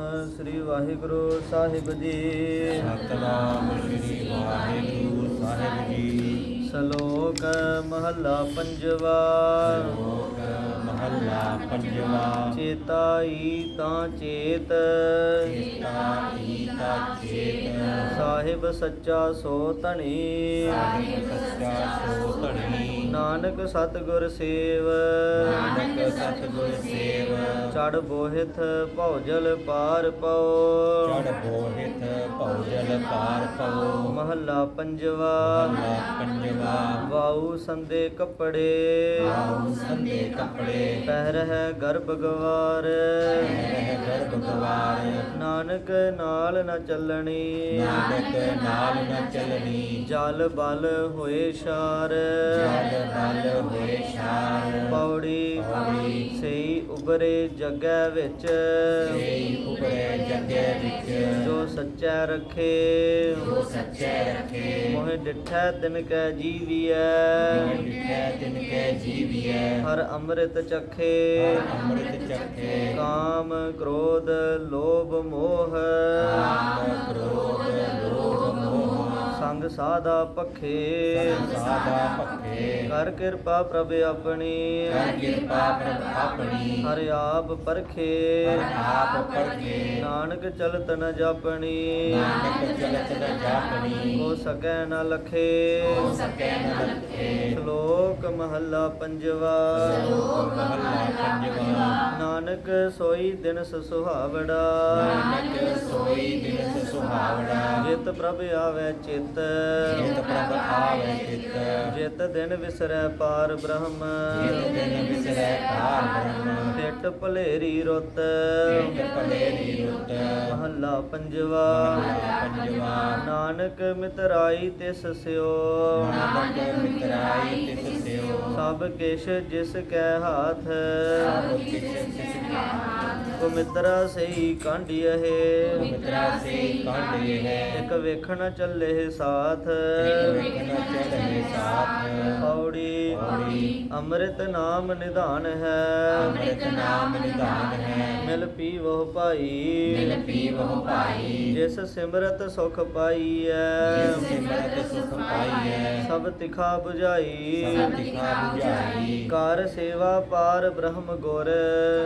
ਸ੍ਰੀ ਵਾਹਿਗੁਰੂ ਸਾਹਿਬ ਜੀ। ਸਤਨਾਮ ਸ੍ਰੀ ਵਾਹਿਗੁਰੂ ਸਾਹਿਬ ਜੀ। ਸ਼ਲੋਕ ਮਹੱਲਾ ਪੰਜਵਾ। ਲੋਕ ਮਹੱਲਾ ਪੰਜਵਾ ਚੇਤਾਈ ਤਾਂ ਚੇਤ। ਚੇਤਾ ਈਤਾ ਚੇਤ। ਸਾਹਿਬ ਸੱਚਾ ਸੋ ਧਣੀ। ਸਾਹਿਬ ਸੱਚਾ ਸੋ ਧਣੀ। ਨਾਨਕ ਸਤਿਗੁਰ ਸੇਵ। ਨਾਨਕ ਸਤਿਗੁਰ ਸੇਵ। ਚੜ ਬੋਹਿਥ ਭੌਜਲ ਪਾਰ ਪਉ। ਚੜ ਬੋਹਿਤ ਭੌਜਲ ਪਾਰ ਪਉ। ਮਹੱਲਾ ਪੰਜਵਾ। ਮਹੱਲਾ ਪੰਜਵਾ। ਵਾਉ ਸੰਦੇ ਕੱਪੜੇ। ਆਉ ਸੰਦੇ ਕੱਪੜੇ। ਪਹਿਰਹਿ ਗਰਭ ਗਵਾਰ ਗਰਭ ਗਵਾਰ ਨਾਨਕ ਨਾਲ ਨ ਚੱਲਣੀ। ਨਾਨਕ ਨਾਲ ਨ ਚੱਲਣੀ। ਜਲ ਬਲ ਹੋਏ ਸ਼ਾਰ ਜਲ ਬਲ ਹੋਏ ਸ਼ਾਰ ਪੌੜੀ ਪੌੜੀ। ਸਈ ਉਬਰੇ ਜਗੈ ਵਿੱਚ। ਸੇਈ ਉਪਰੇ ਜਗੇ ਵਿੱਚ। ਜੋ ਸੱਚਾ ਰਖੇ। ਜੋ ਸੱਚੇ ਰਖੇ। ਮੋਹਿ ਡਿਠੈ ਤਿਨ ਕੈ ਜੀਵੀਐ। ਮਿਠੈ ਤਿਨ ਕੈ ਜੀਵੀਐ। ਹਰ ਅੰਮ੍ਰਿਤ ਚਖੇ। ਅੰਮ੍ਰਿਤ ਚਖੇ। ਕਾਮ ਕ੍ਰੋਧ ਲੋਭ ਮੋਹ। ਕਾਮ ਕ੍ਰੋਧ ਸੰਗ ਸਾਦਾ ਪਖੇ ਸਾਦਾ ਪਖੇ ਕਰ ਕਿਰਪਾ ਪ੍ਰਭ ਆਪਣੀ। ਕਰ ਕਿਰਪਾ ਪ੍ਰਭ ਆਪਣੀ। ਹਰ ਆਪ ਪਰਖੇ। ਹਰ ਆਪ ਪਰਖੇ। ਨਾਨਕ ਚਲਤ ਨ ਜਾਪਣੀ। ਨਾਨਕ ਚਲਤ ਨ ਜਾਪਣੀ। ਹੋ ਸਕੈ ਨ ਲਖੇ। ਹੋ ਸਕੈ ਨ ਲਖੇ। ਸ਼ਲੋਕ ਮਹੱਲਾ ਪੰਜਵਾ। ਲੋਕ ਮਹੱਲਾ ਪੰਜਵਾ। ਨਾਨਕ ਸੋਈ ਦਿਨ ਸੁਹਾਵੜਾ। ਨਾਨਕ ਸੋਈ ਦਿਨ ਸੁਹਾਵੜਾ। ਜਿਤ ਪ੍ਰਭ ਆਵੇ ਚਿਤ। ਜਿਤ ਪ੍ਰਭ ਆਵੇ ਚਿਤ ਜਿਤ ਦਿਨ ਵਿਸਰੈ ਪਾਰ ਬ੍ਰਹਮ। ਜਿਤ ਦਿਨ ਵਿਸਰੈ ਪਾਰ ਬ੍ਰਹਮ। ਫਿੱਟ ਭਲੇਰੀ ਰੁੱਤ। ਜਿਤ ਭਲੇਰੀ ਰੁੱਤ। ਮਹੱਲਾ ਪੰਜਵਾ। ਮਹੱਲਾ ਪੰਜਵਾ। ਨਾਨਕ ਮਿਤਰਾਈ ਤਿਸ ਸਿਓ। ਨਾਨਕ ਮਿਤਰਾਈ ਤਿਸ ਸਿਓ। ਸਭ ਕਿਛ ਜਿਸ ਕੈ ਹਾਥ। ਸਭ ਕਿਛ ਤਿਸ ਕੀ ਕੋ ਮਿਤਰਾ ਸਈ ਕਾਂਢਿਐ ਮਿਤਰਾ ਸੇ ਕਾਢੇ ਹੈ ਇਕ ਵੇਖਣ ਚੱਲੇ ਸਾਥ। ਇੱਕ ਵੇਖਣਾ ਚੜ੍ਹੇ ਸਾਥ। ਪੌੜੀ। ਪੌੜੀ। ਅੰਮ੍ਰਿਤ ਨਾਮ ਨਿਧਾਨ ਹੈ। ਅੰਮ੍ਰਿਤ ਨਾਮ ਨਿਧਾਨ ਹੈ। ਮਿਲ ਪੀਵੋ ਭਾਈ। ਮਿਲ ਪੀਵਹੁ ਭਾਈ। ਜਿਸ ਸਿਮਰਤ ਸੁਖ ਪਾਈਐ। ਜਿਸ ਸਿਮਰਤ ਸੁਖ ਪਾਈਐ। ਸਭ ਤਿਖਾ 부ਝਾਈ ਸਭ ਤਿਖਾ 부ਝਾਈ ਕਰ ਸੇਵਾ ਪਾਰ ਬ੍ਰਹਮ ਗੁਰ।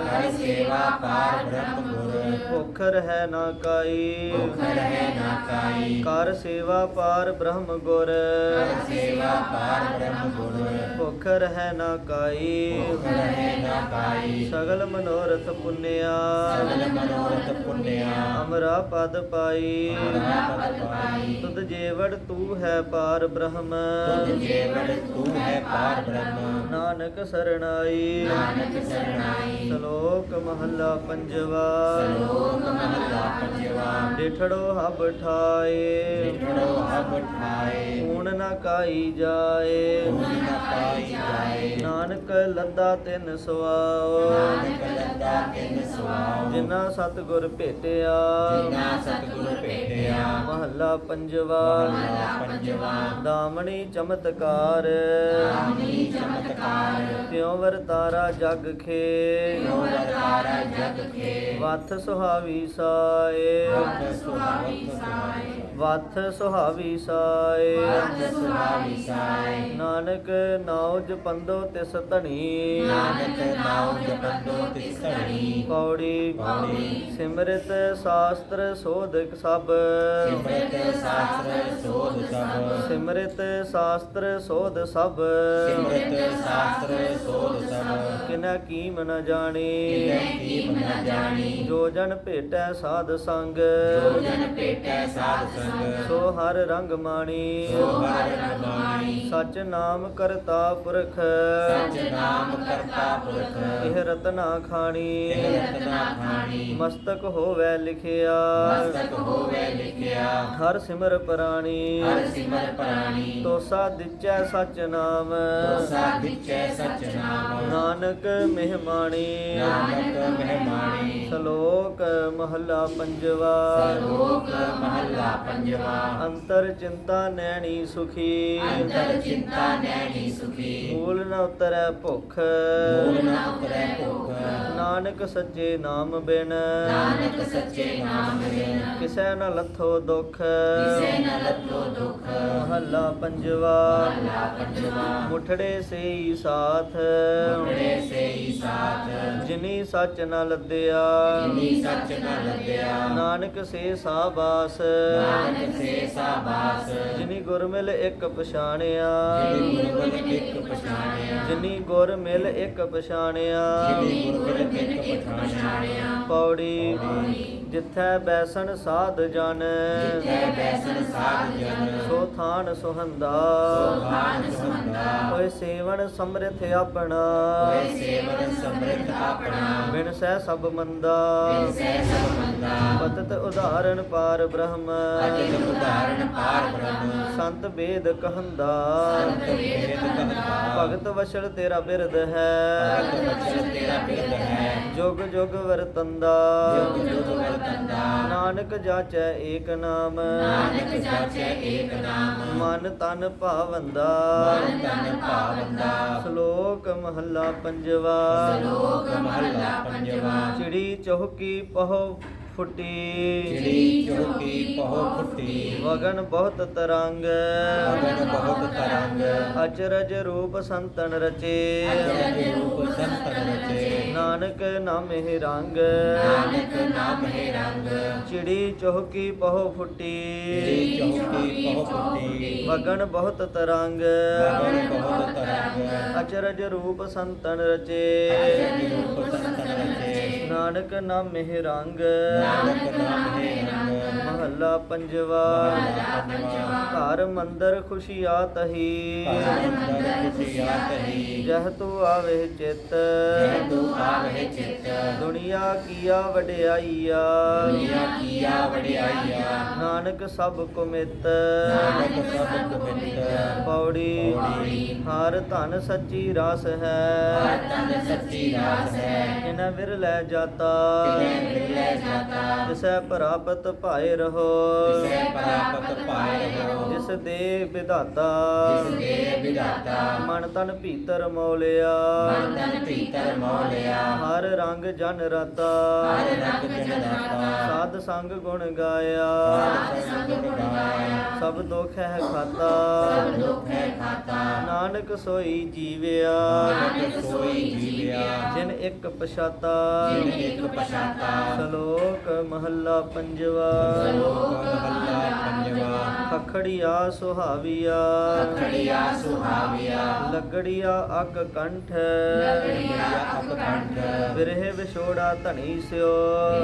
ਹਰ ਸੇਵਾ ਪਾਰ ਬ੍ਰਹਮ ਗੁਰ। ਭੁਖ ਰਹਿ ਨਾ ਕਾਈ। ਭੁਖ ਰਹੇ ਨਾ ਕਾਈ। ਕਰ ਸੇਵਾ ਪਾਰ ਬ੍ਰਹਮ ਗੁਰ। ਹਰ ਸੇਵਾ ਪਾਰ ਬ੍ਰਹਮ ਗੁਰ। ਭੁਖ ਰਹਿ ਨਾ ਕਾਈ। ਭੁਖ ਰਹੇ ਨਾ ਕਾਈ ਸਗਲ ਮਨੋਰਥ ਪੁੰਨਿਆ। ਸਗਲ ਮਨੋਰਥ ਪੁੰਨਿਆ। ਅਮਰਾ ਪਦ ਪਾਈ। ਪਦ ਪਾਈ। ਤੁਧ ਜੇਵੜ ਤੂੰ ਹੈ ਪਾਰ ਬ੍ਰਹਮ। ਤੁਧ ਜੇਵੜ ਤੂੰ ਹੈ ਪਾਰ ਬ੍ਰਹਮ। ਨਾਨਕ ਸਰਣਾਈ। ਨਾਨਕ ਸਰਣਾਈ। ਸ਼ਲੋਕ ਮਹੱਲਾ ਪੰਜਵਾ। ਲੋਕ ਮਹੱਲਾ ਪੰਜਵਾ। ਡਿਠੜੋ ਹਬ ਠਾਏ। ਵਿਠੜੋ ਹਬ ਠਾਏ। ਊਣ ਨਾ ਕਾਈ ਜਾਏ। ਊਨ ਨ ਪਾਈ ਜਾਏ। ਨਾਨਕ ਲੱਦਾ ਤਿੰਨ ਸਵਾਓ ਨਾਨਕ ਲੱਦਾ ਤਿਨ ਸੁਆਉ ਜਿਨ੍ਹਾਂ ਸਤਿਗੁਰ ਭੇਟਿਆ। ਜਿਨਾ ਸਤਿਗੁਰ ਭੇਟਿਆ। ਮਹੱਲਾ ਪੰਜਵਾ। ਮਹੱਲਾ ਪੰਜਵਾ। ਦਾਮਣੀ ਚਮਤਕਾਰ। ਆਮੀ ਚਮਤਕਾਰ। ਤਿਉ ਵਰਤਾਰਾ ਜਗ ਖੇ। ਜੋ ਵਰਤਾਰਾ ਜਗ ਕੇ ਵਥ ਸੁਹਾਵੀ ਸਾਏ। ਵਕ ਸੁਹਾਵੀ ਸਾਈ ਵਥ ਸੁਹਾਵੀ ਸਾਏ। ਵਕ ਸੁਹਾਵੀ ਸਾਈ ਨਾਨਕ ਨਾਉ ਜਪੰਦੋ ਤਿਸ ਧਣੀ। ਨਾਨਕ ਨਾਉ ਜਪੰਦੋ ਤਿਸੜੀ ਪੌੜੀ ਪੌੜੀ ਸਿਮਰਿਤ ਸ਼ਾਸਤਰ ਸੋਧਕ ਸਭ। ਸਿਮਰਤ ਸਾਸਤਰ ਸੋਧ ਸਭ। ਸਿਮਰਿਤ ਸ਼ਾਸਤਰ ਸੋਧ ਸਭ। ਸਿਮਰਤ ਸਾਸਤਰ ਸੋਧ ਸਭ। ਕਿਨਾ ਕੀਮ ਨ ਜਾਣੀ। ਕਿਲੇ ਕੀਮ ਨ ਜਾਣੀ। ਜੋ ਜਨ ਭੇਟੈ ਸਾਧ ਸੰਗ। ਜੋ ਜਨ ਭੇਟੈ ਸਾਧ ਸੰਗ। ਸੋ ਹਰ ਰੰਗ ਮਾਣੀ। ਸੋ ਹਰ ਰਮਾਣੀ ਸਚ ਨਾਮ ਕਰਤਾ ਪੁਰਖ। ਸਚ ਨਾਮ ਕਰਤਾ ਪੁਰਖ। ਇਹ ਰਤਨਾ ਖਾਣੀ। ਇਹ ਰਤਨਾ ਖਾਣੀ। ਮਸਤਕ ਹੋਵੇ ਲਿਖਿਆ। ਮਸਤਕ ਹੋਵੇ ਲਿਖਿਆ। ਹਰ ਸਿਮਰ ਪ੍ਰਾਣੀ। ਹਰ ਸਿਮਰ ਪ੍ਰਾਣੀ। ਤੋਸਾ ਦਿਚੈ ਸਚ ਨਾਮ। ਤੋਸਾ ਵਿਚੈ ਸਚ ਨਾਮ। ਨਾਨਕ ਮਹਿਮਾਣੀ। ਨਾਨਕ ਮਹਿਮਾਣੀ। ਸ਼ਲੋਕ ਮਹੱਲਾ ਪੰਜਵਾ। ਲੋਕ ਮਹੱਲਾ ਪੰਜਵਾ ਅੰਤਰ ਚਿੰਤਾ ਨੈਣੀ ਸੁਖੀ। ਅੰਤਰ ਚਿੰਤਾ ਨੈਣੀ ਸੁਖੀ। ਮੂਲ ਨ ਉਤਰੈ ਭੁਖ। ਮੂਲ ਨਾ ਉਤਰੈ ਭੁਖ। ਨਾਨਕ ਸੱਚੇ ਨਾਮ ਬਿਨ। ਨਾਨਕ ਸੱਚੇ ਨਾਮ ਬਿਨ। ਕਿਸੈ ਨ ਲੱਥੋ ਦੁਖ। ਕਿਸੇ ਨ ਲੱਥੋ ਦੁਖ। ਮਹੱਲਾ ਪੰਜਵਾ। ਮਹੱਲਾ ਪੰਜਵਾ। ਮੁਠੜੇ ਸੇਈ ਸਾਥ। ਮੁਕੜੇ ਸੇਈ ਸਾਥ। ਜਿਨੀ ਸੱਚ ਨ ਲੱਦਿਆ। ਜਿਨੀ ਸੱਚ ਨ ਲੱਦਿਆ। ਨਾਨਕ ਸੇ ਸਾਬਾਸ। ਨਾਨਕ ਸੇ ਸਾਬਾਸ। ਜਿਨੀ ਗੁਰ ਮਿਲ ਇੱਕ ਪਛਾਣਿਆ। ਜਿਨੀ ਗੁਰਬਲ ਇੱਕ ਪਛਾਣਿਆ। ਜਿਨੀ ਗੁਰ ਮਿਲ ਇੱਕ ਪਛਾਣਿਆ। ਜਿਨੀ ਗੁਰਬਲ ਇੱਕ ਪਛਾਣਿਆ। ਪੌੜੀ ਜਿੱਥੈ ਬੈਸਣ ਸਾਧ ਜਨ। ਸਾਧ ਜਨ। ਸੋ ਥਾਨ ਸੁਹੰਦਾ। ਓਏ ਸੇਵਨ ਸਮਰਿਥ ਆਪਣਾ। ਹੋਏ ਸੇਵਨ ਸਮ੍ਰਿਤ ਆਪਣਾ। ਬਿਨ ਸਹਿ ਸਭ ਮੰਦਾ। ਬਿਨ ਸਹਿ ਸਭ ਪਤਤ ਉਦਾਹਰਣ ਪਾਰ ਬ੍ਰਹਮ। ਅਜਿਤ ਉਦਾਹਰਣ ਪਾਰ ਬ੍ਰਹਮ। ਸੰਤ ਵੇਦ ਕਹੰਦਾ। ਸੰਤ ਵੇਦ ਕਹੰਦਾ। ਭਗਤ ਵਛਲ ਤੇਰਾ ਬਿਰਦ ਹੈ। ਭਗਤ ਬਚਨ ਤੇਰਾ ਬਿਰਦ ਹੈ। ਜੁਗ ਜੁਗ ਵਰਤੰਦਾ। ਜੁਗ ਜੁਗ ਵਰਤੰਦਾ। ਨਾਨਕ ਜਾਚੈ ਏਕ ਨਾਮ। ਨਾਨਕ ਜਾਚੈ ਏਕ ਨਾਮ। ਮਨ ਤਨ ਭਾਵੰਦਾ। ਮਨ ਤਨ ਭਾਵੰਦਾ। ਸ਼ਲੋਕ ਮਹੱਲਾ ਪੰਜਵਾ। ਸ਼ਲੋਕ ਮਹੱਲਾ ਪੰਜਵਾ। ਚਿੜੀ ਚੌਕੀ ਪਹੁ ਫੁੱਟੀ। ਜਿਹੜੀ ਚੋਕੀ ਪਹੁ ਫੁੱਟੀ। ਵਗਨ ਬਹੁਤ ਤਰੰਗ। ਤਰੰਗ ਅਚਰਜ ਰੂਪ ਸੰਤਨ ਰਚੇ। ਅਜਰ ਰੂਪ ਸੰਤਨ ਰਚੇ। ਨਾਨਕ ਨਾਮੇ ਰੰਗ। ਨਾਨਕ ਨਾਮ ਹੈ ਰੰਗ। ਚਿੜੀ ਚੌਕੀ ਪਹੁ ਫੁੱਟੀ। ਜਿਹੜੀ ਚੌਕੀ ਪਹੁ ਫੁੱਟੀ। ਵਗਨ ਬਹੁਤ ਤਰੰਗ। ਅਗਨ ਬਹੁਤ ਤਰੰਗ। ਅਚਰਜ ਰੂਪ ਸੰਤਨ ਰਚੇ। ਅਜਰ ਰੂਪ ਸੰਤਨ ਰਚੇ। ਨਾਨਕ ਨਾਮੇ ਰੰਗ। ਨਾਨਕ ਨਾਮ ਹੈ ਰੰਗ। ਮਹੱਲਾ ਪੰਜਵਾ। ਮਹੱਲਾ ਪੰਜਵਾ ਘਰ ਮੰਦਰ ਖੁਸ਼ੀਆ ਤਹੀ। ਅੰਦਰ ਖੁਸ਼ੀਆਤ ਹੀ ਜਹ ਤੂੰ ਆਵੇ ਚਿਤ। ਜੈ ਤੂੰ ਆਵਹਿ ਚਿਤ ਦੁਨੀਆ ਕੀਆ ਵਡਿਆਈਆ। ਦੁਨੀਆ ਕੀਆ ਵਡਿਆਈਆ ਨਾਨਕ ਸਭ ਕੁਮਿਤ ਨਾਨਕ ਸਭ ਕੁਮਿਤ ਪੌੜੀ, ਹਰ ਧਨ ਸੱਚੀ ਰਸ ਹਰ ਹੈ। ਤਨ ਸੱਚੀ ਰਾਸ ਹੈ ਇਨ ਵਿਰ ਲੈ ਜਾਤਾ। ਤਿਨੈ ਮਿਲੈ ਜਾਤਾ। ਜਿਸੈ ਪ੍ਰਾਪਤ ਭਾਏ ਰਹੋ ਤਿਸੈ ਪ੍ਰਾਪਤ ਪਾਏ ਹੋ ਜਿਸ ਦੇ ਵਿਧਾਤਾ। ਜਿਸ ਦੇ ਵਿਦਾਤਾ ਮਨ ਤਨ ਭੀਤਰ ਮੌਲਿਆ। ਮਨ ਤਨ ਭੀਤਰ ਮੋਲਿਆ। ਹਰ ਰੰਗ ਜਨ ਰਤਾ। ਹਰ ਰੰਗ ਜਨ ਦਾਤਾ ਸਾਧ ਸੰਗ ਗੁਣ ਗਾਇਆ। ਸਾਧ ਸੰਗ ਗਾਇਆ। ਸਭ ਦੁਖ ਹੈ ਖਾਤਾ। ਸਭ ਦੁਖ ਹੈ ਖਾਤਾ। ਨਾਨਕ ਸੋਈ ਜੀਵਿਆ। ਨਾਨਕ ਸੋਈ ਜੀਵਿਆ। ਜਿਨ ਇੱਕ ਪਛਾਤਾ। ਜਿਨ ਇੱਕ ਪਛਾਤਾ। ਸ਼ਲੋਕ ਮਹੱਲਾ ਪੰਜਵਾ। ਲੋਕ ਮਹੱਲਾ ਪੰਜਵਾ ਖਖੜੀਆ ਸੁਹਾਵੀਆ। ਖੜੀਆ ਸੁਹਾਵਿਆ। ਲੱਗੜੀਆ ਅਕ ਕੰਠ। ਲੱਗੜੀਆ ਅਕੰਠ ਬਿਰਹਿ ਵਿਛੋੜਾ ਧਣੀ ਸਿਓ।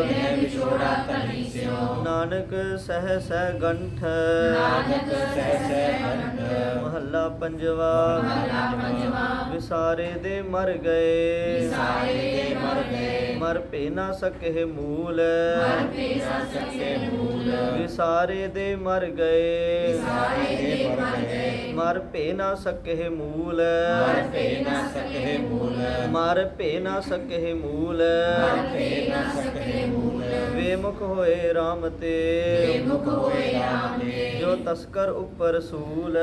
ਇਹ ਵਿਛੋੜਾ ਤਨੀ ਸਿਓ। ਨਾਨਕ ਸਹਿ ਸਹਿ ਗੰਠ। ਨਾਨਕ ਸਹਿ ਸਹਿ ਅੰਤ ਮਹੱਲਾ ਪੰਜਵਾ। ਮਹੱਲਾ ਪੰਜਵਾ। ਵਿਸਾਰੇ ਦੇ ਮਰ ਗਏ। ਸਾਰੇ ਦੇ ਮਰ ਗਏ। ਮਰ ਭੇ ਨਾ ਸਕੇ ਮੂਲ। ਮਰ ਪੇ ਨਾ ਸਕੇ ਮੂਲ। ਵਿਸਾਰੇ ਦੇ ਮਰ ਗਏ। ਸਾਰੇ ਦੇ ਮਰ ਗਏ। ਮਰ ਭੇ ਨਾ ਸਕੇ ਮੂਲ। ਮਰ ਪੇ ਨਾ ਸਕੇ ਮੂਲ। ਮਰ ਭੇ ਨਾ ਸਕੇ ਮੂਲ। ਨਾ ਵੇਮੁਖ ਹੋਏ RAM ਤੇ। ਬੇਮੁਖ ਹੋਏ ਰਾਮ ਦੇ ਜੋ ਤਸਕਰ ਉੱਪਰ ਸੂਲ।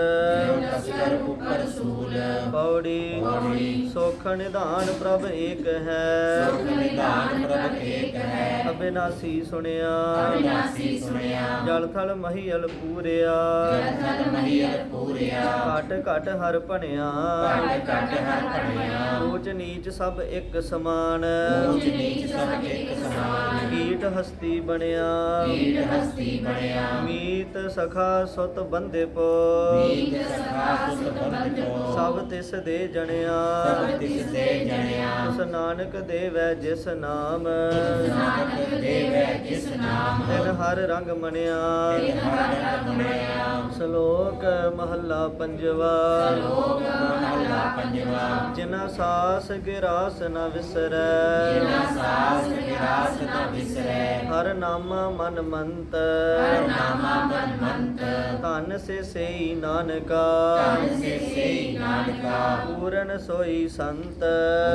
ਜੋ ਤਸਕਰ ਉੱਪਰ ਸੂਲ। ਪੌੜੀ। ਪੌੜੀ। ਸੁਖ ਨਿਧਾਨ ਪ੍ਰਭ ਏਕ ਹੈ। ਸੁਖ ਨਿਧਾਨ ਪ੍ਰਭ ਏਕ ਅਬਿਨਾਸੀ ਸੁਣਿਆ। ਅਬਿਨਾਸੀ ਸੁਣਿਆ। ਜਲ ਥਲ ਮਹੀਲ ਪੂਰਿਆ। ਜਨ ਮਹੀਲ ਪੂਰਿਆ। ਘਟ ਘਟ ਹਰ ਭਣਿਆ। ਘਟ ਘਟ ਹਰ ਪੜਿਆ ਊਚ ਨੀਚ ਸਭ ਇੱਕ ਸਮਾਨ। ਊਚ ਨੀਚ ਸਭ ਇੱਕ ਸਮਾਨ। ਕੀਟ ਹਸਤੀ ਬਣਿਆ। ਕੀਟ ਹਸਤੀ ਬਣਿਆ। ਮੀਤ ਸਖਾ ਸੁਤ ਬੰਦੇ ਪੋ ਮੀਤ ਸਖਾ ਸੁਤ ਬੰਦ ਕੋ ਸਭ ਤਿਸ ਦੇ ਜਣਿਆ। ਸਭ ਤਿਸ ਦੇ ਜਣਿਆ। ਉਸ ਨਾਨਕ ਦੇਵੈ ਜਿਸ ਨਾਮ। ਨਾਨਕ ਦੇਵੈ ਜਿਸ ਨਾਮ ਤਿਨ ਹਰ ਰੰਗ ਮਣਿਆ। ਤਿਨ ਹਰ ਰੰਗ ਬਣਿਆ ਸ਼ਲੋਕ ਮਹੱਲਾ ਪੰਜਵਾ। ਲੋਕ ਮਹੱਲਾ ਪੰਜਵਾ। ਜਿਨਾ ਸਾਸ ਗਿਰਾਸ ਨ ਵਿਸਰੈ। ਜਿਨਾ ਸਾਸ ਵਿਰਾਸ ਨ ਵਿਸਰੈ। ਹਰ ਨਾਮਾ ਮਨ ਮੰਤ। ਹਰ ਨਾਮਾ ਮਨ ਮੰਤ। ਧਨ ਸੇ ਸੇਈ ਨਾਨਕਾ। ਤਨ ਸੇ ਸੇ ਨਾਨਕਾ। ਪੂਰਨ ਸੋਈ ਸੰਤ।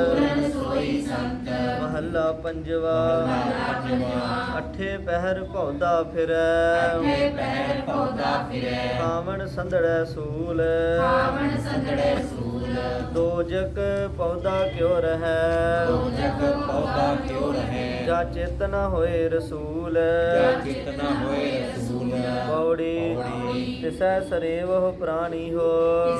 ਪੂਰਨ ਸੋਈ ਸੰਤ। ਮਹੱਲਾ ਪੰਜਵਾ। ਮਹੱਲਾ ਪੰਜਵਾ ਅਠੇ ਪਹਿਰ ਭੌਦਾ ਫਿਰੈ। ਅਠੇ ਪਹਿਰ ਪੌਦਾ ਫਿਰੈ। ਕਾਵਣ ਸੰਧੜੈ ਸੂਲ। ਕਾਵਣ ਸੰਦੜੇ ਸੂਲ। ਦੋਜਕ ਪੌਦਾ ਕਿਉ ਰਹੈ? ਜਗ ਪੌਦਾ ਕਿਉ ਰਹੇ? ਜਾ ਚਿਤ ਨ ਹੋਏ ਰਸੂਲ। ਜਾ ਚਿਤ ਨ ਹੋਏ ਪੌੜੀ। ਤਿਸੈ ਸਰੇਵ ਪ੍ਰਾਣੀ ਹੋ।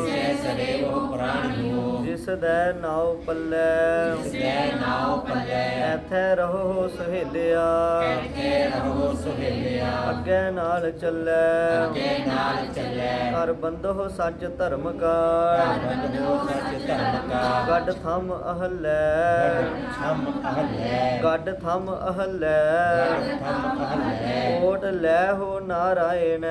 ਸੈ ਸਰੇਵ ਪ੍ਰਾਣੀ ਹੋ। ਜਿਸ ਦੈ ਨਾਉ ਪੱਲੇ। ਸੈ ਨਾਉ ਪੱਲੇ। ਐਥੈ ਰਹੋ ਸਹੇਲਿਆ। ਐਥੇ ਰਹੋ ਸੁਹੇਲਿਆ। ਅੱਗੇ ਨਾਲ ਚੱਲੈ। ਅੱਗੇ ਨਾਲ ਚੱਲੈ ਕਰ ਬੰਧੋ ਸੱਚ ਧਰਮ ਕਾ ਬੰਦੋ ਸਚ ਧਰਮ ਕਾ ਗੱਡ ਥੰਮ ਅਹਲੈ। ਛਮ ਅਹਲੇ। ਗੱਡ ਥੰਮ ਅਹਲੈ। ਥਮ ਅਹਲੇ। ਓਟ ਲੈ ਹੋ ਨਾਰਾਇਣ।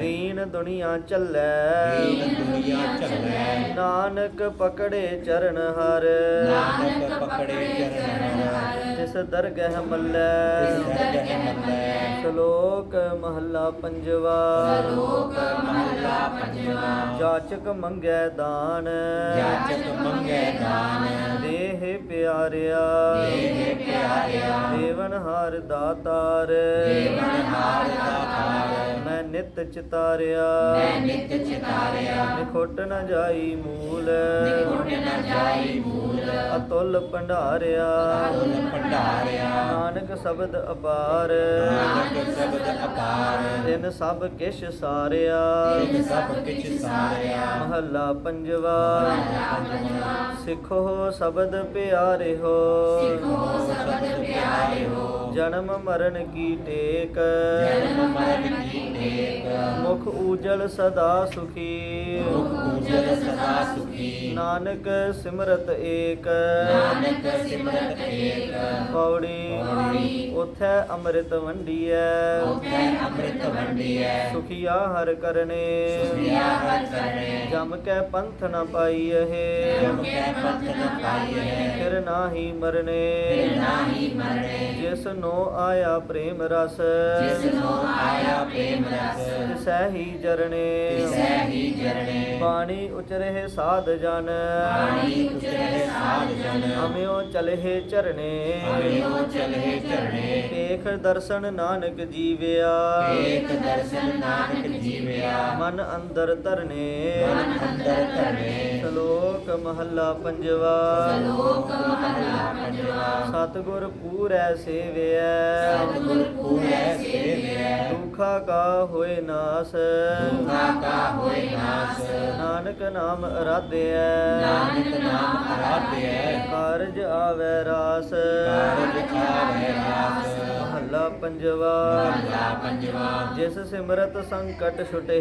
ਦੀਨ ਦੁਨੀਆ ਚੱਲੈ। ਦੀਨ ਦੁਨੀਆ ਚੱਲੈ। ਨਾਨਕ ਪਕੜੇ ਚਰਨ ਹਰ। ਨਾਨਕ ਪਕੜੇ ਚਰਨ ਹਰ। ਤਿਸ ਦਰਗਹਿ ਮੱਲੈ। ਸਰਗਹਿ ਮੰਨੈ ਸ਼ਲੋਕ ਮਹੱਲਾ ਪੰਜਵਾ। ਲੋਕ ਮਹਲਾ ਪੰਜਵਾ। ਜਾਚਕ ਮੰਗੈ ਦਾਨ। ਜਾਚਕ ਮੰਗੈ ਦਾਨ। ਦੇਹ ਪਿਆਰਿਆ। ਦੇਹ ਪਿਆਰਿਆ। ਦੇਵਨ ਹਾਰ ਦਾਤਾਰ। ਦੇਵਨ ਹਾਰ ਦਾ ਭਾਰ ਮੈਂ ਨਿਤ ਚਿਤਾਰਿਆ। ਮੈਂ ਨਿਤ ਚਿਤਾਰਿਆ। ਨਿਖੁੱਟ ਨ ਜਾਈ ਮੂਲ। ਨਿਕੁਟ ਨ ਜਾਈ ਮੂਲ। ਅਤੁੱਲ ਭੰਡਾਰਿਆ। ਅਤੁਲ ਭੰਡਾਰਿਆ। ਨਾਨਕ ਸ਼ਬਦ ਅਪਾਰ। ਨਾਨਕ ਸ਼ਬਦ ਅਪਾਰ। ਤਿਨ ਸਭ ਕਿਛ ਸਾਰਿਆ। ਤਿਨ ਸਭ ਕਿਛ ਸਾਰਿਆ। ਮਹੱਲਾ ਪੰਜਵਾ। ਪੰਜਵਾ। ਸਿੱਖੋ ਸ਼ਬਦ ਪਿਆਰੇ ਹੋ ਸਿੱਖੋ ਸ਼ਬਦ ਪਿਆਰੇ ਹੋ ਜਨਮ ਮਰਨ ਕੀ ਟੇਕ? ਜਨਮ ਮਰਨ ਕੀ ਟੇਕ? ਮੁਖ ਊਜਲ ਸਦਾ ਸੁਖੀ। ਮੁਖ ਉਜਲ ਸਦਾ ਸੁਖੀ। ਨਾਨਕ ਸਿਮਰਤ ਏਕ। ਨਾਨਕ ਸਿਮਰਤ ਏਕ। ਪੌੜੀ। ਉਥੈ ਅੰਮ੍ਰਿਤ ਵੰਡੀਐ। ਉਤੈ ਅੰਮ੍ਰਿਤ ਵੰਡੀਐ। ਸੁਖੀਆ ਹਰ ਕਰਨੇ। ਸੁਖਿਆ ਹਰ ਕਰਨੇ। ਜਮ ਕੈ ਪੰਥ ਨ ਪਾਈਐ ਜਮ ਕੈ ਪੰਥ ਨ ਪਾਈਐ ਫਿਰ ਨਾਹੀ ਮਰਨੇ। ਫਿਰ ਨਾਹੀ ਮਰਨੇ। ਜਿਸ ਨੋ ਆਇਆ ਪ੍ਰੇਮ ਰਸ। ਜਿਸ ਨੂੰ ਆਇਆ ਪ੍ਰੇਮ ਰਸ। ਤਿਸੈ ਹੀ ਜਰਨੇ। ਤਿਸੈ ਹੀ ਜਰਨੇ। ਬਾਣੀ ਉਚਰੇ ਸਾਧ ਜਨ। ਪਾਣੀ ਉਤਰੇ ਸਾਧ ਜਨ। ਅਮਿਓ ਚਲਹਿ ਚਰਨੇ ਅਮਿਓ ਚਲੇ ਚਰਣੇ ਵੇਖ ਦਰਸ਼ਨ ਨਾਨਕ ਜੀਵਿਆ। ਏਕ ਦਰਸ਼ਨ ਨਾਨਕ ਜੀਵਿਆ। ਮਨ ਅੰਦਰ ਧਰਨੇ। ਮਨ ਅੰਦਰ ਧਰਨੇ। ਸ਼ਲੋਕ ਮਹੱਲਾ ਪੰਜਵਾ। ਲੋਕ ਮਹਲਾ ਪੰਜਵਾ। ਸਤਿਗੁਰ ਪੂਰੈ ਸੇਵਿਐ। ਸਤਿਗੁਰ ਪੂਰੈ ਸੇਵਿਐ। ਦੁਖਾ ਕਾ ਹੋਏ ਨਾਸ। ਦੁਖਾ ਕਾ ਹੋਏ ਨਾਸ। ਨਾਨਕ ਨਾਮ ਅਰਾਧਿਐ। ਨਾਨਕ ਨਾਮ ਅਰਾਧਿਐ। ਕਾਰਜ ਆਵੈ ਰਾਸ। ਕਾਰਜ ਪੰਜਵਾ। ਮਹਲਾ ਪੰਜਵਾ। ਜਿਸ ਸਿਮਰਤ ਸੰਕਟ ਛੁਟੇ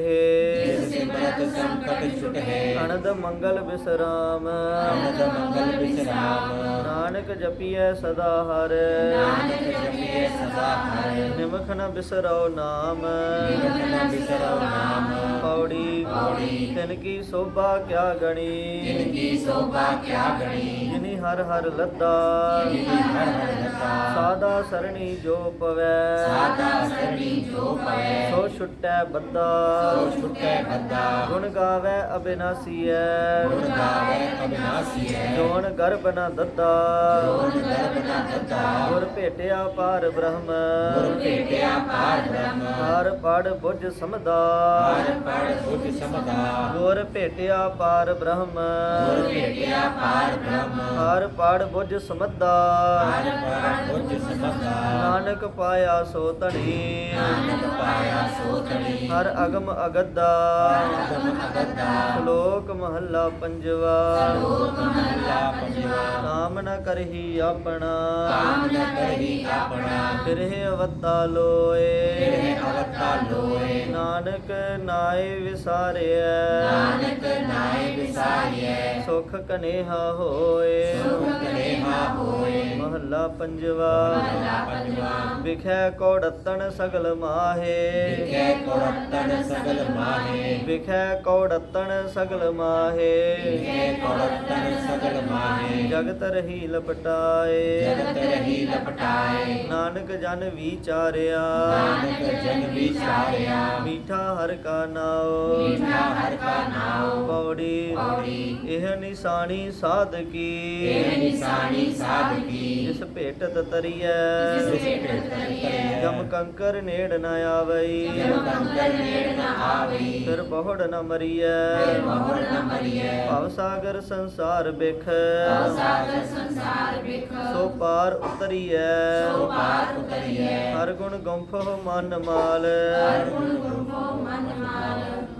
ਜਿਸ ਸਿਮਰਤ ਸੰਕਟ ਛੁਟਹਿ। ਅਨੰਦ ਮੰਗਲ ਵਿਸਰਾਮ ਅਨੰਦ ਮੰਗਲ ਵਿਸਰਾਮ ਨਾਨਕ ਜਪੀਐ ਸਦਾ ਹਰ। ਨਾਨਕ ਜਪੀਐ ਸਦਾ ਹਰਿ। ਨਿਮਖ ਨ ਬਿਸਰਉ ਨਾਮ। ਨਿਮਖ ਨ ਬਿਸਰਉ ਨਾਮ। ਪੌੜੀ ਪੌੜੀ। ਤਿਨ ਕੀ ਸੋਭਾ ਕਿਆ ਗਣੀ। ਜਿਨ ਕੀ ਸੋਭਾ ਕਿਆ ਗਣੀ। ਜਿਨੀ ਹਰ ਹਰ ਲੱਦਾ। ਜਿਨ ਹਰ ਹਰ ਲਤਾ ਸਾਦਾ ਸਰਣੀ ਜੋ ਪਵੈ। ਸਾਦਾ ਸਰਣੀ ਜੋ ਪਵੈ। ਸੋ ਛੁਟੈ ਬੱਦਾ। ਸੋ ਛੁਟੈ ਬੱਦਾ। ਗੁਣ ਗਾਵੇ ਅਬਿਨਾਸੀਐ। ਗੁਣ ਗਾਵੇ ਅਬਿਨਾਸੀ ਹੈ ਜੋਨ ਗਰਭ ਨ ਦੱਦਾ। ਜੋਨ ਗਰਭ ਨਾ ਦਤਾ ਗੁਰ ਭੇਟਿਆ ਪਾਰ ਬ੍ਰਹਮ। ਗੁਰ ਭੇਟਿਆ ਪਾਰ ਬ੍ਰਹਮ। ਹਰ ਪੜ ਬੁੱਝ ਸਮਦਾ। ਹਰ ਪੜ ਬੁੱਧ ਗੁਰ ਭੇਟਿਆ ਪਾਰ ਬ੍ਰਹਮ। ਗੁਰ ਭੇਟਿਆ ਪਾਰ ਬ੍ਰਹਮ। ਹਰ ਪੜ ਬੁੱਝ ਸਮਦਾ। ਹਰ ਪੜ ਬੁੱਧ ਸਮਦਾ। ਨਾਨਕ ਪਾਇਆ ਸੋ ਧਣੀ। ਨਾਨਕ ਪਾਇਆ ਸੋ ਤਣੀ ਹਰ ਅਗਮ ਅਗਦਾ। ਅਗਮ ਅਗਦਾ। ਸ਼ਲੋਕ ਮਹੱਲਾ ਪੰਜਵਾ। ਲੋਕ ਮਹਲਾ ਪੰਜਵਾ। ਨਾਮ ਨ ਕਰਹੀ ਆਪਣਾ। ਕਾਮ ਨ ਕਰਹੀ ਆਪਣਾ। ਫਿਰਹਿ ਅਵਤਾ ਲੋਏ। ਫਿਰ ਅਵਤਾ ਲੋਏ। ਨਾਨਕ ਨਾਏ ਵਿਸਾਰਿਐ ਨਾਨਕ ਨਾਏ ਵਿਸਾਰੀਐ। ਸੁਖ ਕਨੇਹਾ ਹੋਏ। ਸੁਖ ਕਲੇਹਾ ਹੋਏ। ਮਹੱਲਾ ਪੰਜਵਾ। ਮਹਲਾ ਪੰਜਵਾ। ਵਿਖੈ ਕੌੜਤਨ ਸਗਲ ਮਾਹੇ। ਵਿਖੇ ਕੋੜਤਨ ਸਗਲ ਮਾਹੇ। ਵਿਖੈ ਕੌੜਤਨ ਸਗਲ ਮਾਹੇ। ਵਿਖੇ ਕੋੜਤਨ ਸਗਲ ਮਾਹੇ। ਜਗਤ ਰਹੀ ਲਪਟਾਏ। ਜਗਤ ਰਹੀ ਲਪਟਾਏ। ਨਾਨਕ ਜਨ ਵਿਚਾਰਿਆ। ਨਾਨਕ ਜਨ ਵਿਚਾਰਿਆ। ਮੀਠਾ ਹਰ ਕਾ ਨਾਉ। ਮੀਠਾ ਹਰ ਕਾ ਨਾਉ। ਪੌੜੀ ਪੌੜੀ। ਇਹ ਨਿਸ਼ਾਨੀ ਸਾਧ ਕੀ? ਇਹ ਨਿਸ਼ਾਨੀ ਸਾਧ ਕੀ? ਜਿਸ ਭੇਟਤ ਤਰੀਐ। ਤਰੀਐ ਜਿਸ ਭੇਟ ਕਰੀਐ ਜਮ ਕੰਕਰ ਨੇੜ ਨ ਆਵਈ। ਜਮ ਕੰਕਰ ਨੇੜ ਨ ਆਵਈ। ਫਿਰ ਬਹੁੜ ਨ ਮਰੀਐ। ਬਹੁੜ ਨ ਮਰੀਐ। ਭਵ ਸਾਗਰ ਸੰਸਾਰ ਬਿਖ। ਸਾਗਰ ਸੰਸਾਰ ਬਿਖ। ਸੋ ਪਾਰ ਉਤਰੀਐ। ਸੋ ਪਾਰ ਉਤਰੀਐ। ਹਰ ਗੁਣ ਗੁੰਫਹੁ ਮਨ ਮਾਲ। ਹਰ ਗੁਣ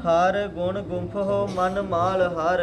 ਹਰ ਗੁਣ ਗੁੰਫਹੁ ਮਨ ਮਾਲ ਹਰ।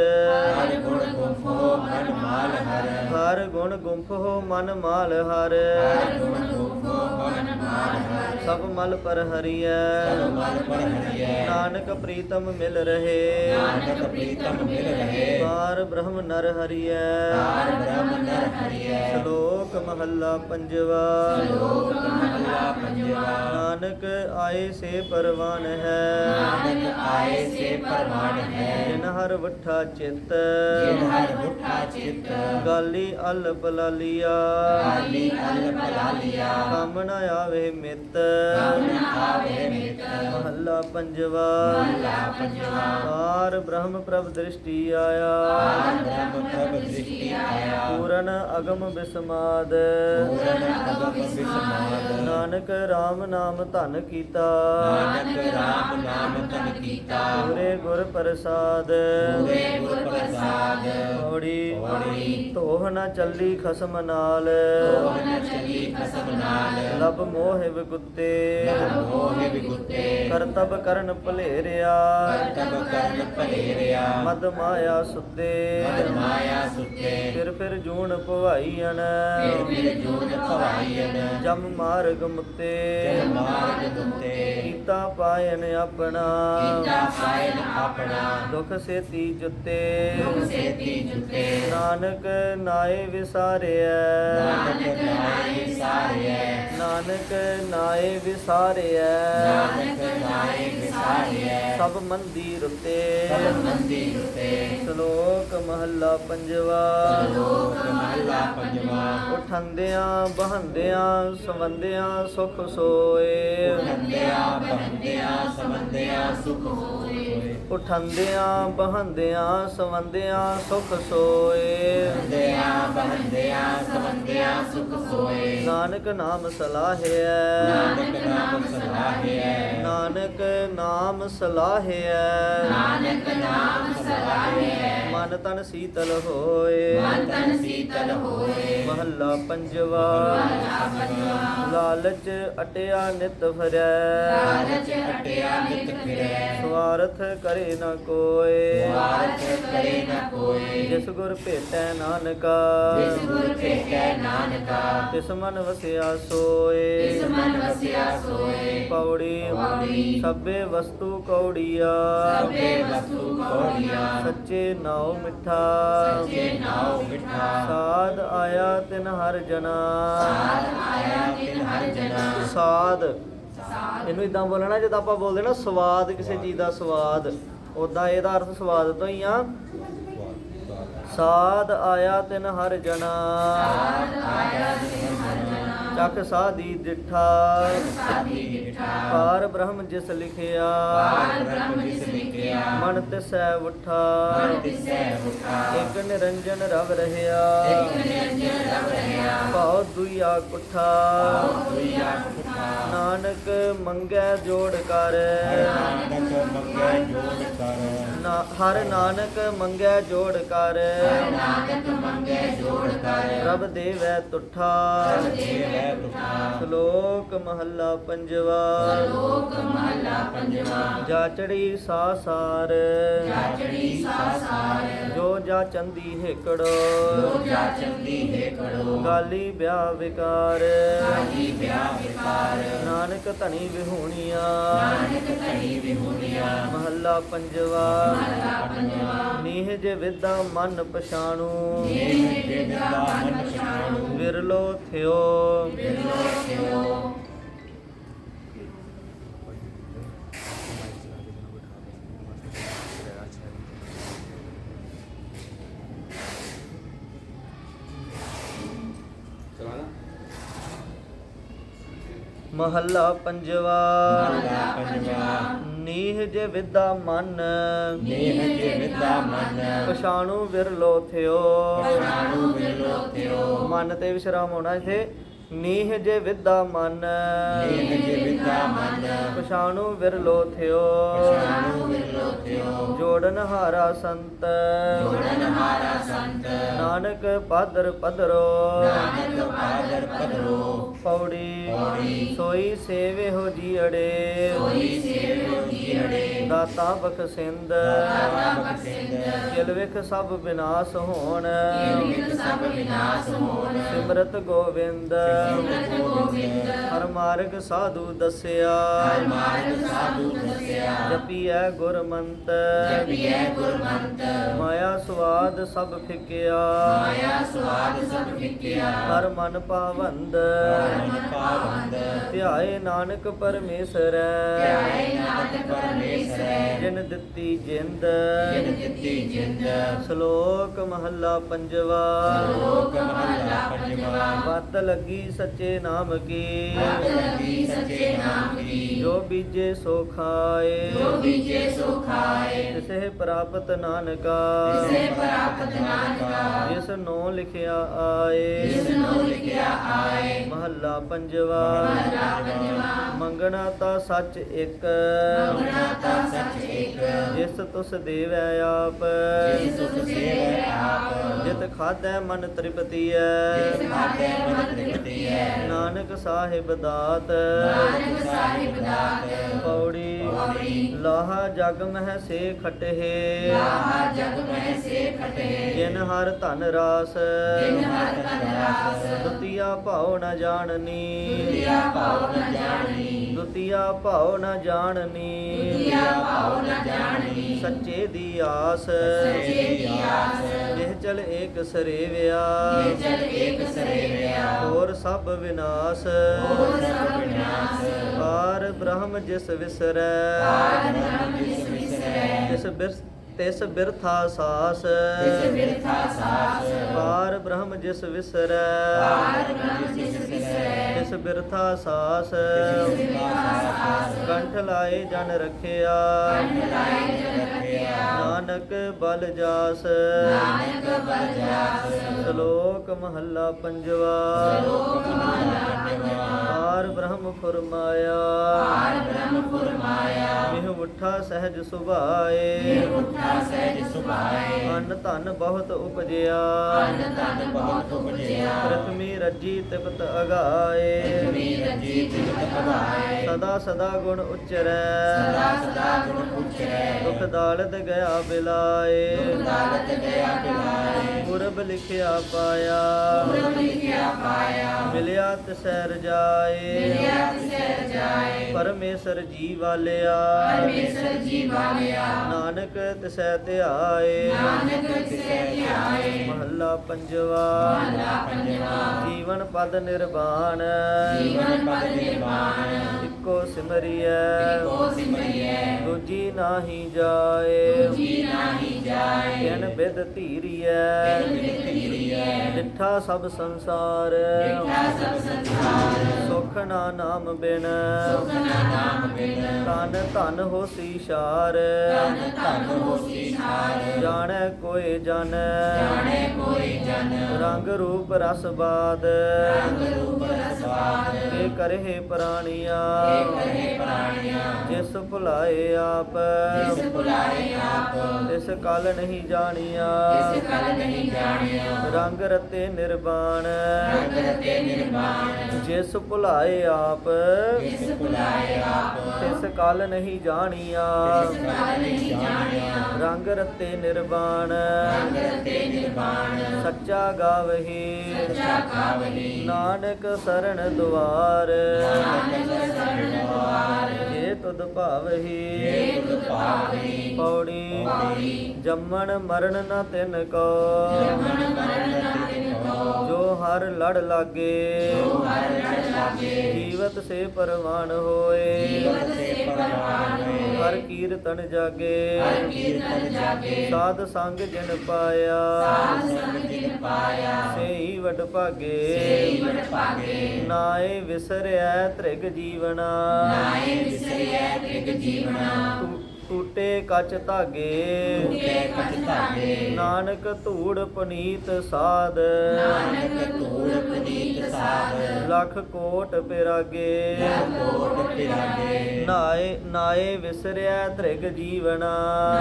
ਹਰ ਗੁਣ ਗੁੰਫੋ ਮਨ ਮਾਲ ਹਰ। ਹਰ ਗੁਣ ਗੁੰਫਹੁ ਮਨ ਮਾਲ ਹਰ। ਹਰ ਗੁਣ ਗੁੰਫੋ ਮਨ ਮਾਲ ਹਰ। ਸਭ ਮਲ ਪਰ ਹਰੀਐ। ਸਭ ਮਲ ਪਰ ਹਰੀਐ। ਨਾਨਕ ਪ੍ਰੀਤਮ ਮਿਲ ਰਹੇ। ਨਾਨਕ ਪ੍ਰੀਤਮ ਮਿਲ ਰਹੇ। ਬਾਰ ਬ੍ਰਹਮ ਨਰ ਹਰੀਐ। ਪਾਰ ਬ੍ਰਹਮ ਨਰ ਹਰੀਐ। ਸ਼ਲੋਕ ਮਹੱਲਾ ਪੰਜਵਾ। ਲੋਕ ਮਹਲਾ ਨਾਨਕ ਆਏ ਸੇ ਪਰਵਾਨ ਹੈ। ਨਾਨਕ ਆਏ ਸੇ ਪਰਮਾਨ ਹੈ। ਜਿਨ ਹਰ ਵਠਾ ਚਿਤ। ਜਿਨ ਹਰ ਮੁਠਾ ਚਿਤ। ਗਾਲੀ ਅਲ ਬਲਾਲੀਆ। ਕਾਲੀ ਅਲ ਪਲਾਲੀਆ ਕੰਮ ਨ ਆਵੇ ਮਿਤ। ਕਮਨ ਆਵੇ ਮਿਤ। ਮਹੱਲਾ ਪੰਜਵਾ। ਮਹਲਾ ਪੰਜਵਾ। ਬਾਰ ਬ੍ਰਹਮ ਪ੍ਰਭ ਦ੍ਰਿਸ਼ਟੀ ਆਇਆ। ਪਾਰ ਬ੍ਰਹਮ ਪ੍ਰਭ ਦ੍ਰਿਸ਼ਟੀ ਆਇਆ। ਪੂਰਨ ਅਗਮ ਬਿਸਮਾਦ। ਪੂਰਨ ਅਗਮ ਨਾਨਕ RAM ਨਾਮ ਧਨ ਕੀਤਾ। ਨਾਨਕ ਰਾਮ ਨਾਮ ਤਨ ਕੀਤਾ। ਪੂਰੇ ਗੁਰ ਪ੍ਰਸਾਦ। ਪੂਰੇ ਗੁਰ ਪ੍ਰਸਾਦ। ਔੜੀ ਔੜੀ ਧੋਹ ਨ ਚੱਲੀ ਖਸਮ ਨਾਲ। ਤੋਹਨ ਚਲੀ ਖਸਮ ਨਾਲ। ਲਬ ਮੋਹ ਵਿਗੁੱਤੇ। ਲਬ ਮੋਹਿ ਵਿਗੁੱਤੇ। ਕਰਤਬ ਕਰਨ ਭਲੇਰਿਆ। ਕਰਤਬ ਕਰਨ ਭਲੇਰਿਆ। ਮਦ ਮਾਇਆ ਸੁਤੇ। ਮਦ ਮਾਇਆ ਸੁਤੇ। ਫਿਰ ਫਿਰ ਜੂਣ ਭਵਾਈਣ ਫਿਰ ਫਿਰ ਜੂਨ ਭਵਾਈਨ ਜਮ ਮਾਰਗ ਜਨ ਮਾਰਗ ਦੁਤੇ ਕੀਤਾ ਪਾਇਨ ਆਪਣਾ। ਕੀਤਾ ਪਾਇਨ ਆਪਣਾ। ਦੁਖ ਸੇਤੀ ਜੁਤੇ। ਦੁਖ ਸੇਤੀ ਜੁਤੇ। ਨਾਨਕ ਨਾਏ ਵਿਸਾਰਿਐ। ਨਾਨਕ ਨਾਏ ਸਾਰਿਐ ਨਾਨਕ ਨਾਏ ਵਿਸਾਰਿਐ। ਨਾਨਕ ਨਾਏ ਵਿਸਾਰਿਐ। ਸਭ ਮੰਦੀ ਰੁਤੇ। ਸਭ ਮੰਦੀ ਉਤੇ ਸ਼ਲੋਕ ਮਹੱਲਾ ਪੰਜਵਾ। ਲੋਕ ਮਹਲਾ ਪੰਜਵਾ। ਉਠੰਦਿਆਂ ਬਹੰਦਿਆਂ ਸਵੰਦਿਆਂ ਸੁਖ ਸੋਏ। ਉਠੰਦਿਆਂ ਬਹੰਦਿਆਂ ਸਮੰਦਿਆਂ ਸੁਖ ਹੋਏ। ਉਠੰਦਿਆਂ ਬਹੰਦਿਆਂ ਸਵੰਦਿਆਂ ਸੁਖ ਸੋਏ। ਉਠੰਦਿਆਂ ਬਹੰਦਿਆਂ ਸਮੰਦਿਆਂ ਸੁਖ ਹੋਏ। ਨਾਨਕ ਨਾਮ ਸਲਾਹਿਐ ਨਾਨਕ ਨਾਮ ਸਲਾਹਿਐ ਨਾਨਕ ਨਾਮ ਸਲਾਹਿਐ ਨਾਨਕ ਨਾਮ ਸਲਾਹਿਐ ਮਨ ਤਨ ਸੀਤਲ ਹੋਏ। ਮਨ ਤਨ ਸੀਤਲ ਹੋਏ। ਮਹੱਲਾ ਪੰਜਵਾ। ਲਾਲਚ ਅਟਿਆ ਨਿਤ ਫਿਰੈ। ਲਾਲਚ ਅਟਿਆ ਨਿਤ ਫਿਰੈ। ਸਵਾਰਥ ਕਰੇ ਨ ਕੋਏ। ਵਾਰਥ ਕਰੇ ਨ ਕੋਈ ਜਿਸ ਗੁਰ ਭੇਟੈ ਨਾਨਕਾ। ਜਿਸ ਗੁਰ ਭੇਟੈ ਨਾਨਕਾ। ਤਿਸ ਮਨ ਵਸਿਆ ਸੋਏ। ਤਿਸ ਮਨ ਵਸਿਆ ਸੋਏ। ਪੌੜੀ ਪੌੜੀ। ਸਭੇ ਵਸਤੂ ਕੌੜੀਆ। ਸਭੇ ਵਸਤੂ ਕੋੜੀਆ। ਸੱਚੇ ਨਾਉ ਮਿੱਠਾ। ਸੱਚੇ ਨਾਉ ਮਿਠਾ। ਸਾਧ ਆਇਆ ਤਿਨ ਹਰ ਜਨਾ। ਸਾਧ ਆਇਆ ਤਿਨ ਹਰ ਜਨਾ। ਸਾਧ। ਸਾਧ। ਇਹਨੂੰ ਇਦਾਂ ਬੋਲਣਾ ਜਦੋਂ ਆਪਾਂ ਬੋਲਦੇ ਨਾ ਸਵਾਦ ਕਿਸੇ ਚੀਜ਼ ਦਾ ਸਵਾਦ। ਉਦਾਂ ਇਹਦਾ ਅਰਥ ਸਵਾਦ ਤੋਂ ਹੀ ਆ। ਸਾਧ। ਆਇਆ ਤਿਨ ਹਰ ਜਨਾ। ਆਇਆ ਤਿਨ ਚੱਕ ਸਾਦੀ ਡਿਠਾ ਸਾਧੀ ਮਿਠਾ ਪਾਰ ਬ੍ਰਹਮ ਜਿਸ ਲਿਖਿਆ। ਪਾਰ ਬ੍ਰਹਮ ਜਿਸ ਲਿਖਿਆ ਮਨ ਤਿਸੈ ਉਠਾ। ਮਨ ਤਿਸੈ ਉਠਾ ਇਕ ਨਿਰੰਜਨ ਰਵ ਰਹਾ ਇਕ ਨਿਰੰਜਨ ਰਵ ਰਹਾ ਭਾਉ ਦੁਈਆ ਕੁਠਾ। ਦੁਈਆ ਉਠਾ ਨਾਨਕ ਮੰਗੈ ਜੋੜ ਕਰ। ਨਾਨਕ ਮੰਗੈ ਜੋੜ ਕਰ। ਨਾ- ਹਰ ਨਾਨਕ ਮੰਗੈ ਜੋੜ ਕਰ। ਨਾਨਕ ਮੰਗੇ ਜੋੜ ਕਰ। ਪ੍ਰਭ ਦੇਵੈ ਤੁਠਾ। ਦੇਵੈ ਤੁਠਾ। ਸ਼ਲੋਕ ਮਹੱਲਾ ਪੰਜਵਾ। ਲੋਕ ਮਹਲਾ ਪੰਜਵਾ। ਜਾਚੜੀ ਸਾਸਾਰ। ਜਾਚੜੀ ਸਾਸਾਰ। ਜੋ ਜਾ ਚੰਦੀ ਹੇਕੜੋ। ਜੋ ਜਾ ਚੰਦੀ ਹੈ ਕੜੋ ਗਾਲੀ ਵਿਆਹ ਵਿਕਾਰ। ਕਾਹੀ ਵਿਆਹ ਵਿਕਾਰ। ਨਾਨਕ ਧਨੀ ਵਿਹੂਣੀਆਂ। ਨਾਨਕ ਧਨੀ ਵਿਹੁਣਿਆ। ਮਹੱਲਾ ਪੰਜਵਾ। ਮਹਲਾ ਪੰਜਵਾ। ਨੀਹ ਜੇ ਵਿਦਾ ਮਨ ਪਛਾਣੂ। ਇਹ ਵਿਦਾ ਮਨ ਪਛਾਣੂ। ਵਿਰਲੋ ਥਿਓ। ਬਿਰਲੋ ਸਿਓ ਮਹੱਲਾ ਪੰਜਵਾ। ਮਹਲਾ ਪੰਜਵਾ। ਨੀਹ ਜੇ ਵਿਦਾ ਮਨ। ਨੇਹ ਜੇ ਵਿਦਾ ਮਨ। ਪਛਾਣੂ ਵਿਰਲੋ ਥਿਓ। ਪਛਾਣੂ ਬਿਰਲੋ ਤਿਓ ਮਨ ਤੇ ਵਿਸ਼ਰਾਮ ਹੋਣਾ ਇਥੇ। ਨੀਹ ਜੇ ਵਿਦਾ ਮਨ। ਨੀਹ ਜੇ ਵਿਦਾ ਮਨ। ਪਛਾਣੂ ਵਿਰਲੋ ਥਿਓ। ਪਛਾਣੂ ਵਿਰਲੋ ਥਿਓ। ਜੋੜਨ ਹਾਰਾ ਸੰਤ। ਜੋੜਨ ਹਾਰਾ ਸੰਤ। ਨਾਨਕ ਪਾਦਰ ਪਦਰੋ ਨਾਨਕ ਪਾਦਰ ਪਦਰੋ ਪੌੜੀ। ਪੌੜੀ। ਸੋਈ ਸੇਵੇ ਹੋ ਜੀੜੇ ਸੋਈ ਸੇਵਿਓ ਜੀੜੇ ਦਾਤਾ ਬਖਸ਼ਿੰਦ ਦਾਤਾ ਬਖਸ਼ਿੰਦ ਕਿਲ ਵਿਖ ਸਭ ਵਿਨਾਸ਼ ਹੋਣ। ਕਿਰਤ ਸਭ ਵਿਨਾਸ਼ ਹੋਣ। ਸਿਮਰਤ ਗੋਵਿੰਦ। ਸਿਮਰਤ ਹਰ ਮਾਰਗ ਸਾਧੂ ਦੱਸਿਆ। ਹਰ ਮਾਰਗ ਸਾਧੂ ਦੱਸਿਆ। ਜਪੀਐ ਗੁਰਮੰਤ। ਜਪੀਐ ਗੁਰਮੰਤ। ਮਾਇਆ ਸਵਾਦ ਸਭ ਫਿਕਿਆ। ਮਾਇਆ ਸਵਾਦ ਸਭ ਫਿਕਿਆ। ਹਰ ਮਨ ਪਾਵੰਦ। ਮਨ ਪਾਵੰਦ। ਧਿਆਏ ਨਾਨਕ ਪਰਮੇਸ਼ਰ। ਧਿਆਏ ਨਾਨਕ ਪਰਮੇਸ਼ਰੈ। ਜਿਨ ਦਿੱਤੀ ਜਿੰਦ ਜਿਨ ਦਿੱਤੀ ਜਿੰਦ ਸ਼ਲੋਕ ਮਹੱਲਾ ਪੰਜਵਾ। ਲੋਕ ਮਹੱਲਾ ਪੰਜਵਾ। ਪਤ ਲੱਗੀ ਸੱਚੇ ਨਾਮ ਕੀ? ਪਤ ਲੱਗੀ ਸੱਚੇ ਨਾਮ ਕੀ? ਜੋ ਬੀਜੇ ਸੋ ਖਾਏ। ਜੋ ਬੀਜੇ ਸੋ ਖਾਏ। ਤਿਸੇ ਪ੍ਰਾਪਤ ਨਾਨਕਾ। ਤਿਸੇ ਪ੍ਰਾਪਤ ਨਾਨਕਾ। ਜਿਸ ਨੋ ਲਿਖਿਆ ਆਏ। ਜਿਸ ਨੂੰ ਲਿਖਿਆ ਆਏ। ਮਹੱਲਾ ਪੰਜਵਾ। ਮਹੱਲਾ ਪੰਜਵਾ। ਮੰਗਣਾ ਤਾਂ ਸੱਚ ਇੱਕ। ਮੰਗਣਾ ਤਾਂ ਸੱਚ ਇੱਕ ਜਿਸ ਤੁਸ ਦੇਵੈ ਆਪ। ਜਿਸ ਤੁਸ ਸੇਵੈ ਆਪ। ਜਿਤ ਖਾਦੈ ਮਨ ਤ੍ਰਿਪਤੀ ਜਿਸ ਐ ਖਾਤੇ ਮਨ ਤ੍ਰਿਪਤੀ ਹੈ ਨਾਨਕ ਸਾਹਿਬ ਦਾਤ। ਨਾਨਕ ਸਾਹਿਬ ਦਾਤ। ਪੌੜੀ। ਲਾਹਾ ਜਗ ਮਹਿ ਸੇ ਖਟਹਿ। ਲਾਹਾ ਜਗ ਮਹਿ ਸੇ ਖਟੇ ਜਿਨ ਹਰ ਧਨ ਰਾਸ। ਜਿਨ ਹਰ ਤਨ ਰਾਸ। ਦੁਤੀਆ ਭਾਉ ਨ ਜਾਣਨੀ। ਦੁਤੀਆ ਭਾਉ ਨ ਜਾਣੀ ਦੁਤੀਆ ਭਾਉ ਨ ਜਾਣਨੀ। ਦੁਤੀਆ ਭਾਉ ਨ ਜਾਣੀ ਸੱਚੇ ਦੀ ਆਸ। ਸੱਚੇ ਦੀ ਆਸ। ਜਿਹ ਚਲ ਏਕ ਸਰੇਵਿਆ। ਏਕ ਸਰੇਵਿਆ। ਹੋਰ ਸਭ ਵਿਨਾਸ਼। ਹੋਰ ਸਭ ਵਿਨਾਸ਼। ਪਾਰ ਬ੍ਰਹਮ ਜਿਸ ਵਿਸਰੈ। ਪਾਰ ਬ੍ਰਹਮ ਜਿਸ ਵਿਸਰੈ। ਤਿਸ ਬਿਰ ਤਿਸ ਬਿਰਥਾ ਸਾਸ। ਤਿਸ ਬਿਰਥਾ ਸਾਸ। ਪਾਰ ਬ੍ਰਹਮ ਜਿਸ ਵਿਸਰੈ। ਪਾਰ ਬ੍ਰਹਮ ਜਿਸ ਵਿਸਰੈ। ਤਿਸ ਬਿਰਥਾ ਸਾਸ। ਕੰਠ ਲਾਏ ਜਨ ਰਖਿਆ। ਕੰਠ ਲਾਏ ਜਨ ਰੱਖਿਆ ਨਾਨਕ ਬਲ ਜਾਸ। ਨਾਨਕ ਬਲ ਜਾਸ। ਸ਼ਲੋਕ ਮਹੱਲਾ ਪੰਜਵਾ। ਲੋਕ ਮਹੱਲਾ ਪੰਜਵਾ। ਪਾਰ ਬ੍ਰਹਮ ਫੁਰਮਾਇਆ। ਪਾਰ ਬ੍ਰਹਮ ਫੁਰਮਾਇਆ। ਮਿਹ ਉਠਾ ਸਹਿਜ ਸੁਭਾਏ। ਇਹ ਉਠਾ ਸਹਿਜ ਸੁਭਾਏ। ਅਨ ਧਨ ਬਹੁਤ ਉਪਜਿਆ। ਅਨ ਤਨ ਬਹੁਤ ਉਪਜਿਆ। ਪ੍ਰਥਮੀ ਰੱਜੀ ਤਿਪਤ ਅਗਾਏ। ਮੀ ਰਜੀ ਤਿਤ ਅਗਾਏ। ਸਦਾ ਸਦਾ ਗੁਣ ਉਚਰੈ। ਸਦਾ ਸਦਾ ਗੁਣ ਪੁੱਛੈ ਦੁਖ ਦਾਲਤ ਗਿਆ ਬਿਲਾਏ। ਦਾਲਤ ਗਿਆ ਬਿਲਾਏ ਪੁਰਬ ਲਿਖਿਆ ਪਾਇਆ। ਪੁਰਬ ਲਿਖਿਆ ਪਾਇਆ। ਮਿਲਿਆ ਤਿਸੈ ਰਜਾਏ ਮਿਲਿਆ ਤਿਸੈ ਜਾਏ। ਪਰਮੇਸ਼ਰ ਜੀ ਵਾਲਿਆ। ਪਰਮੇਸ਼ਰ ਜੀ ਵਾਲਿਆ। ਨਾਨਕ ਤਿਸੈ ਧਿਆਏ। ਨਾਨਕ ਤਿਸੈ ਧਿਆਏ। ਮਹੱਲਾ ਪੰਜਵਾ। ਮਹਲਾ ਪੰਜਵਾ। ਜੀਵਨ ਪਦ ਨਿਰਵਾਣ। ਜੀਵਨ ਪਦ ਨਿਰਵਾਣ। ਇੱਕੋ ਸਿਮਰਿਐ। ਕੋ ਸਿਮਰਿਐ। ਦੂਜੀ ਨਾਹੀ ਜਾਏ। ਜੀ ਨਾਹੀ ਜਾਏ। ਕਿਨ ਬਿਦ ਧੀਰੀਐ। ਬਿਦ ਧੀਰੀਐ। ਡਿਠਾ ਸਭ ਸੰਸਾਰ। ਸਭ ਸੰਸਾਰ। ਸੁਖ ਨਾ ਨਾਮ ਬਿਨ ਸੁਖ ਨਾ ਨਾਮ ਬਿਨ ਤਨ ਧਨ ਹੋਸੀ ਸ਼ਾਰ ਤਨ ਧਨ ਹੋਸੀ ਜਾਣੈ ਕੋਈ ਜਨ। ਜਾਣੇ ਕੋਈ ਜਨ। ਰੰਗ ਰੂਪ ਰਸ ਬਾਦ। ਰੰਗ ਰੂਪ ਰਸਵਾਦ ਕੇ ਕਰਹਿ ਪ੍ਰਾਣੀਆਂ। ਕਰੇ ਪ੍ਰਾਣੀਆਂ। ਜਿਸ ਭੁਲਾਏ ਆਪ। ਜਿਸ ਭੁਲਾਏ ਆਪ। ਤਿਸ ਕਲ ਨਹੀਂ ਜਾਣੀਆਂ। ਜਿਸ ਕਲ ਨਹੀਂ ਜਾਣਿਆ। ਰੰਗ ਰਤੇ ਨਿਰਵਾਣ। ਰੰਗ ਰਤੇ ਨਿਰਵਾਣ। ਜਿਸ ਭੁਲਾਏ ਆਪ। ਜਿਸ ਭੁਲਾਏ ਆਪ ਤਿਸ ਕਲ ਨਹੀਂ ਜਾਣੀਆਂ ਜਿਸ ਕਲ ਨਹੀਂ ਜਾਣਿਆ ਰੰਗ ਰਤੇ ਨਿਰਵਾਣ ਰੰਗ ਰਤੇ ਨਿਰਵਾਣ ਸੱਚਾ ਗਾਵਹੀ ਨਾਨਕ ਸਰਣ ਦੁਆਰ ਨਾਨਕ ਸਰਣ ਦੁਆਰ ਜੇ ਤੁਧ ਭਾਵਹੀ ਪੌੜੀ ਜੰਮਣ ਮਰਨ ਨ ਤਿਨ ਕੋ ਹਰ ਲੜ ਲਾਗੇ। ਜੋ ਹਰ ਲੜ ਲਾਗੇ। ਜੀਵਤ ਸੇ ਪਰਵਾਨ ਹੋਏ। ਜੀਵਤ ਸੇ ਪਰਵਾਨ ਹੋਏ। ਹਰ ਕੀਰਤਨ ਜਾਗੇ। ਹਰ ਕੀਰਤਨ ਜਾਗੇ। ਸਾਧ ਸੰਗ ਜਿਨ ਪਾਇਆ। ਸਾਧ ਸੰਗ ਜਿਨ ਪਾਇਆ। ਸੇਈ ਵਡ ਭਾਗੇ। ਸੇਈ ਵਡ ਭਾਗੇ। ਨਾਏ ਵਿਸਰਿਆ ਤ੍ਰਿਗ ਜੀਵਨਾ। ਨਾਏ ਵਿਸਰਿਐ ਤ੍ਰਿਗ ਜੀਵਨਾ। ਤੂ- ਟੂਟੇ ਕੱਚ ਧਾਗੇ। ਟੂਟੇ ਕਚ ਧਾਗੇ। ਨਾਨਕ ਧੂੜ ਪਨੀਤ ਸਾਧ। ਨਾਨਕ ਧੂੜ ਪਨੀਤ ਸਾਧ। ਲੱਖ ਕੋਟ ਪਿਰਾਗੇ। ਕੋਟ ਪਿਰਾਗੇ। ਨਾਏ ਨਾਏ ਵਿਸਰਿਆ ਤ੍ਰਿਗ ਜੀਵਨਾ।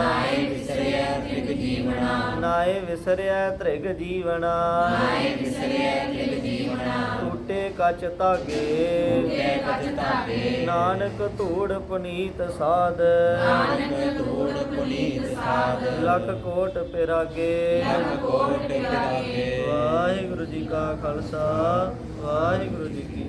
ਨਾਏ ਵਿਸਰਿਆ ਤ੍ਰਿਗ ਜੀਵਨਾ। ਨਾਏ ਵਿਸਰਿਆ ਤ੍ਰਿਗ ਜੀਵਨਾ। ਨਾਏ ਵਿਸਰਿਆ ਤ੍ਰਿਗ ਜੀਵਨਾ। ਟੂਟੇ ਕੱਚ ਧਾਗੇ। ਟੂਟੇ ਕਚ ਧਾਗੇ। ਨਾਨਕ ਧੂੜ ਪਨੀਤ ਸਾਧ। ਨਾਨਕ ਧੂੜ ਪਨੀਤ ਸਾਧ। ਲੱਖ ਕੋਟ ਪਿਰਾਗੇ। ਲੱਖ ਕੋਟ ਪਿਰਾਗੇ। ਵਾਹਿਗੁਰੂ ਜੀ ਕਾ ਖਾਲਸਾ ਵਾਹਿਗੁਰੂ ਜੀ ਕੀ